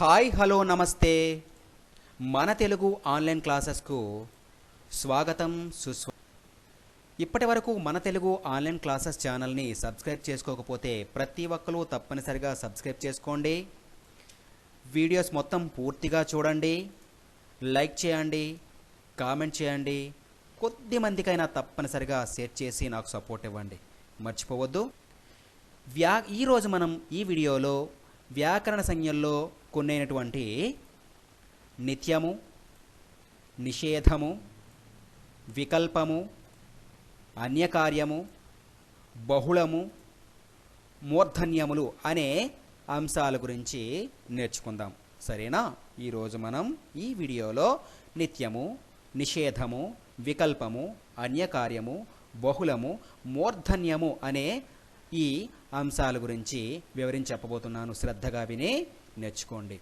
Hi hello నమస్తే. మన Telugu online క్లాసెస్కు స్వాగతం సుస్వా ఇప్పటి వరకు మన తెలుగు ఆన్లైన్ క్లాసెస్ ఛానల్ని సబ్స్క్రైబ్ చేసుకోకపోతే ప్రతి ఒక్కరూ తప్పనిసరిగా సబ్స్క్రైబ్ చేసుకోండి. వీడియోస్ మొత్తం పూర్తిగా చూడండి. లైక్ చేయండి కామెంట్ చేయండి. కొద్ది మందికైనా తప్పనిసరిగా షేర్ చేసి నాకు సపోర్ట్ ఇవ్వండి. మర్చిపోవద్దు. వ్యా ఈరోజు మనం ఈ వీడియోలో వ్యాకరణ సంజ్ఞల్లో కొన్నైనటువంటి నిత్యము నిషేధము వికల్పము అన్యకార్యము బహుళము మూర్ధన్యములు అనే అంశాల గురించి నేర్చుకుందాం. సరేనా? ఈరోజు మనం ఈ వీడియోలో నిత్యము నిషేధము వికల్పము అన్యకార్యము బహుళము మూర్ధన్యము అనే ఈ అంశాల గురించి వివరించి చెప్పబోతున్నాను. శ్రద్ధగా విని నేర్చుకోండి.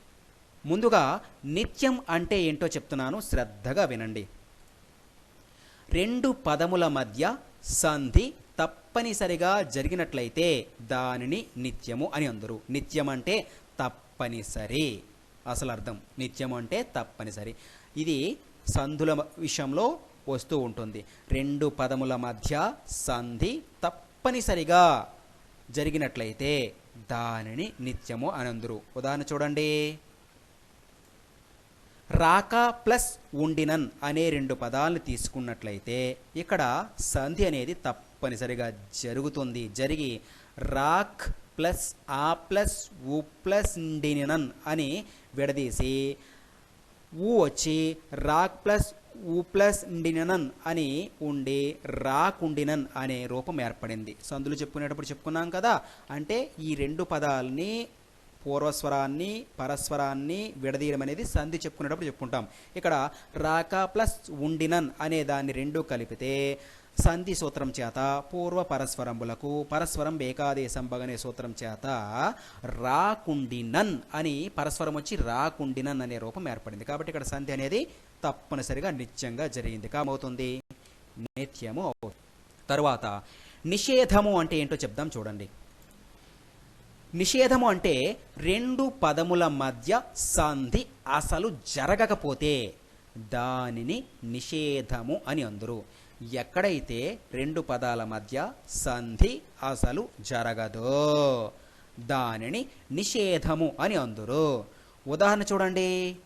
ముందుగా నిత్యం అంటే ఏంటో చెప్తున్నాను శ్రద్ధగా వినండి. రెండు పదముల మధ్య సంధి తప్పనిసరిగా జరిగినట్లయితే దానిని నిత్యము అని అందరు. నిత్యం అంటే తప్పనిసరి. అసలు అర్థం. నిత్యం అంటే తప్పనిసరి. ఇది సంధుల విషయంలో వస్తూ ఉంటుంది. రెండు పదముల మధ్య సంధి తప్పనిసరిగా జరిగినట్లయితే దానిని నిత్యము అనందురు. ఉదాహరణ చూడండి. రాక ప్లస్ ఉండినన్ అనే రెండు పదాలను తీసుకున్నట్లయితే ఇక్కడ సంధి అనేది తప్పనిసరిగా జరుగుతుంది. జరిగి రాక్ ప్లస్ ఆ ప్లస్ ఉ ప్లస్ ఉండినన్ అని విడదీసి ఊ వచ్చి రాక్ ప్లస్ ఊ ప్లస్ ఉండినన్ అని ఉండి రాకుండినన్ అనే రూపం ఏర్పడింది. సందులు చెప్పుకునేటప్పుడు చెప్పుకున్నాం కదా అంటే ఈ రెండు పదాలని పూర్వస్వరాన్ని పరస్వరాన్ని విడదీయడం అనేది సంధి చెప్పుకునేటప్పుడు చెప్పుకుంటాం. ఇక్కడ రాక ప్లస్ ఉండినన్ అనే దాన్ని రెండు కలిపితే సంధి సూత్రం చేత పూర్వ పరస్వరంబులకు పరస్వరం ఏకాదేశం బగనే సూత్రం చేత రాకుండినన్ అని పరస్వరం వచ్చి రాకుండినన్ అనే రూపం ఏర్పడింది. కాబట్టి ఇక్కడ సంధి అనేది తప్పనిసరిగా నిత్యంగా జరిగింది. కామవుతుంది? నిత్యము అవుతుంది తరువాత నిషేధము అంటే ఏంటో చెప్దాం చూడండి. నిషేధము అంటే రెండు పదముల మధ్య సంధి అసలు జరగకపోతే దానిని నిషేధము అని అందరు. ఎక్కడైతే రెండు పదాల మధ్య సంధి అసలు జరగదో దానిని నిషేధము అని అందరు. ఉదాహరణ చూడండి.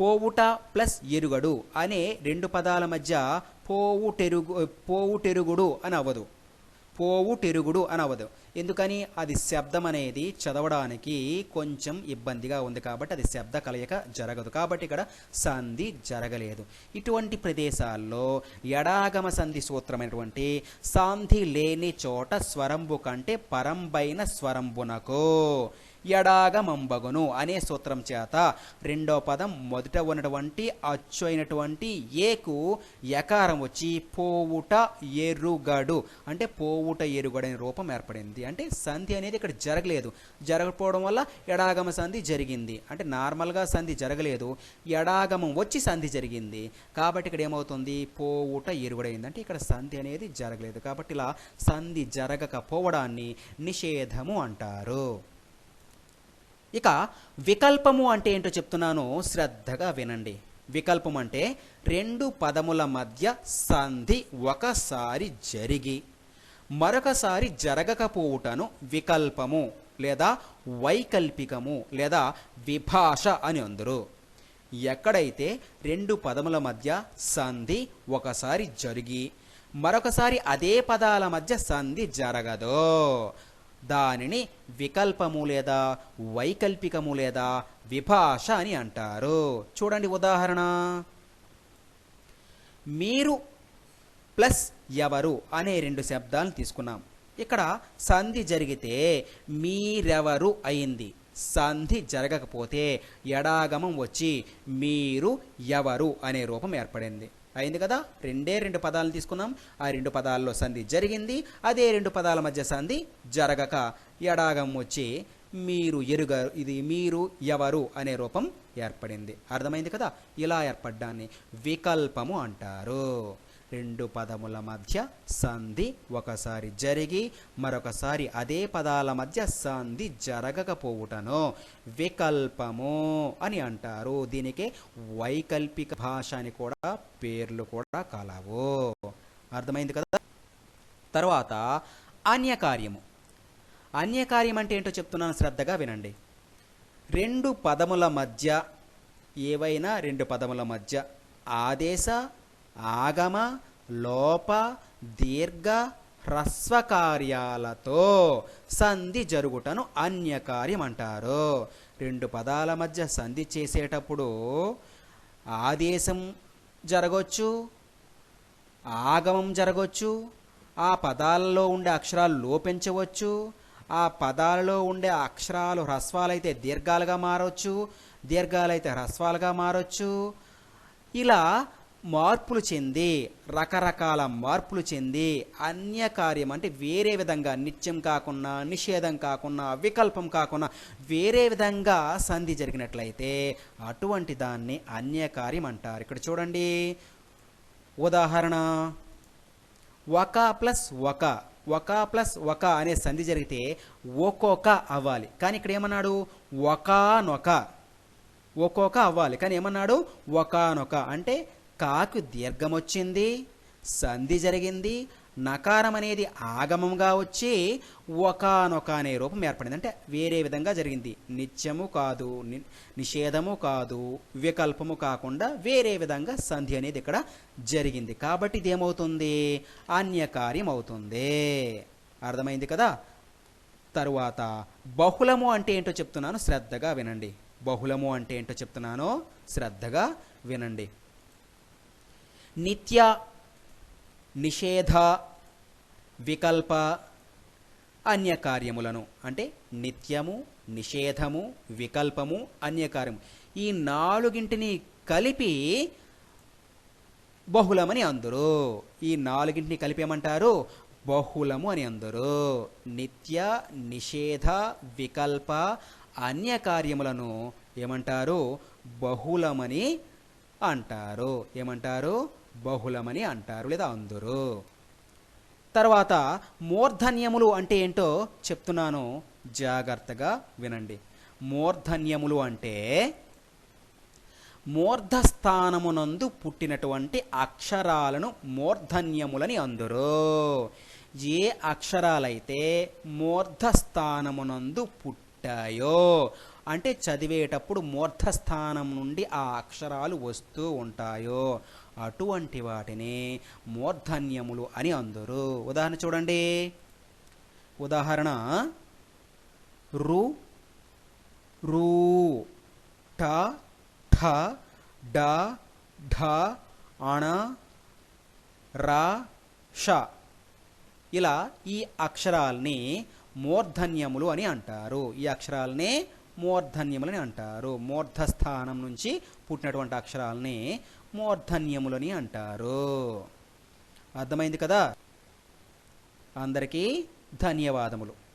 పోవుట ప్లస్ ఎరుగడు అనే రెండు పదాల మధ్య పోవుటెరుగు పోవుటెరుగుడు అని అవ్వదు పోవుటెరుగుడు అని అవ్వదు ఎందుకని? అది శబ్దం అనేది చదవడానికి కొంచెం ఇబ్బందిగా ఉంది కాబట్టి అది శబ్ద కలయిక జరగదు. కాబట్టి ఇక్కడ సంధి జరగలేదు. ఇటువంటి ప్రదేశాల్లో ఎడాగమ సంధి సూత్రమైనటువంటి సంధి లేని చోట స్వరంబు కంటే పరంబైన స్వరంబునకు ఎడాగమంబగును అనే సూత్రం చేత రెండో పదం మొదట ఉన్నటువంటి అచ్చు అయినటువంటి ఏకు యకారం వచ్చి పోవుట ఎరుగడు. అంటే పోవుట ఎరుగడు అనే రూపం ఏర్పడింది. అంటే సంధి అనేది ఇక్కడ జరగలేదు. జరగకపోవడం వల్ల ఎడాగమ సంధి జరిగింది. అంటే నార్మల్గా సంధి జరగలేదు. ఎడాగమం వచ్చి సంధి జరిగింది. కాబట్టి ఇక్కడ ఏమవుతుంది? పోవుట ఎరుగడైంది అంటే ఇక్కడ సంధి అనేది జరగలేదు. కాబట్టి ఇలా సంధి జరగకపోవడాన్ని నిషేధము అంటారు. ఇక వికల్పము అంటే ఏంటో చెప్తున్నాను శ్రద్ధగా వినండి. వికల్పం అంటే రెండు పదముల మధ్య సంధి ఒకసారి జరిగి మరొకసారి జరగకపోవుటను వికల్పము లేదా వైకల్పికము లేదా విభాష అని అందరు. ఎక్కడైతే రెండు పదముల మధ్య సంధి ఒకసారి జరిగి మరొకసారి అదే పదాల మధ్య సంధి జరగదో దానిని వికల్పము లేదా వైకల్పికము లేదా విభాష అని అంటారు. చూడండి ఉదాహరణ. మీరు ప్లస్ ఎవరు అనే రెండు శబ్దాలను తీసుకున్నాం. ఇక్కడ సంధి జరిగితే మీరెవరు అయింది? సంధి జరగకపోతే ఎడాగమం వచ్చి మీరు ఎవరు అనే రూపం ఏర్పడింది. అయింది కదా? రెండే రెండు పదాలను తీసుకున్నాం ఆ రెండు పదాల్లో సంధి జరిగింది. అదే రెండు పదాల మధ్య సంధి జరగక ఎడాగం వచ్చి మీరు ఎరుగారు. ఇది మీరు ఎవరు అనే రూపం ఏర్పడింది. అర్థమైంది కదా? ఇలా ఏర్పడ్డాన్ని వికల్పము అంటారు. రెండు పదముల మధ్య సంధి ఒకసారి జరిగి మరొకసారి అదే పదాల మధ్య సంధి జరగకపోవుటను. వికల్పము అని అంటారు. దీనికి వైకల్పిక భాష అని కూడా పేర్లు కూడా కలవు. అర్థమైంది కదా? తర్వాత అన్యకార్యము. అన్యకార్యం అంటే ఏంటో చెప్తున్నాను శ్రద్ధగా వినండి. రెండు పదముల మధ్య ఏవైనా రెండు పదముల మధ్య ఆదేశ ఆగమ లోప దీర్ఘ హ్రస్వకార్యాలతో సంధి జరుగుటను అన్యకార్యం అంటారు రెండు పదాల మధ్య సంధి చేసేటప్పుడు ఆదేశం జరగవచ్చు ఆగమం జరగవచ్చు ఆ పదాలలో ఉండే అక్షరాలు లోపించవచ్చు ఆ పదాలలో ఉండే అక్షరాలు హ్రస్వాలైతే దీర్ఘాలుగా మారవచ్చు దీర్ఘాలైతే హ్రస్వాలుగా మారవచ్చు ఇలా మార్పులు చెంది రకరకాల మార్పులు చెంది అన్య కార్యం అంటే వేరే విధంగా నిత్యం కాకుండా నిషేధం కాకుండా వికల్పం కాకుండా వేరే విధంగా సంధి జరిగినట్లయితే అటువంటి దాన్ని అన్యకార్యం అంటారు. ఇక్కడ చూడండి. ఉదాహరణ ఒక ప్లస్ ఒక ఒక ప్లస్ ఒక అనే సంధి జరిగితే ఒక్కొక్క అవ్వాలి. కానీ ఇక్కడ ఏమన్నాడు? ఒకనొక ఒక్కొక్క అవ్వాలి. కానీ ఏమన్నాడు? ఒకనొక. అంటే కాకు దీర్ఘం వచ్చింది సంధి జరిగింది నకారం అనేది ఆగమంగా వచ్చి ఒకనొక అనే రూపం ఏర్పడింది. అంటే వేరే విధంగా జరిగింది. నిత్యము కాదు ని- నిషేధము కాదు వికల్పము కాకుండా వేరే విధంగా సంధి అనేది ఇక్కడ జరిగింది. కాబట్టి ఇది ఏమవుతుంది అన్యకార్యం అవుతుంది అర్థమైంది కదా? తరువాత బహుళము అంటే ఏంటో చెప్తున్నాను శ్రద్ధగా వినండి. బహుళము అంటే ఏంటో చెప్తున్నానో శ్రద్ధగా వినండి. నిత్య నిషేధ వికల్ప అన్యకార్యములను. అంటే నిత్యము నిషేధము వికల్పము అన్యకార్యము. ఈ నాలుగింటిని కలిపి బహుళమని అందరు. ఈ నాలుగింటిని కలిపి ఏమంటారు? బహుళము అని అందరు. నిత్య నిషేధ వికల్ప అన్య కార్యములను ఏమంటారు? బహుళమని అంటారు. ఏమంటారు? బహుళమని అంటారు లేదా అందరూ. తర్వాత మూర్ధన్యములు అంటే ఏంటో చెప్తున్నాను. జాగ్రత్తగా వినండి. మూర్ధన్యములు అంటే మూర్ధస్థానమునందు పుట్టినటువంటి అక్షరాలను మూర్ధన్యములని అందరూ. ఏ అక్షరాలైతే మూర్ధస్థానమునందు పుట్టాయో అంటే చదివేటప్పుడు మూర్ధస్థానం నుండి ఆ అక్షరాలు వస్తూ ఉంటాయో అటువంటి వాటిని మూర్ధన్యములు అని అందరు. ఉదాహరణ చూడండి. ఉదాహరణ రు రూ ట ఠ డ ఢ అణ రా ష. ఇలా ఈ అక్షరాల్ని మూర్ధన్యములు అని అంటారు. ఈ అక్షరాల్ని మూర్ధన్యములని అంటారు. మూర్ధస్థానం నుంచి పుట్టినటువంటి అక్షరాలని మూర్ధన్యములని అంటారు. అర్థమైంది కదా? అందరికీ ధన్యవాదములు.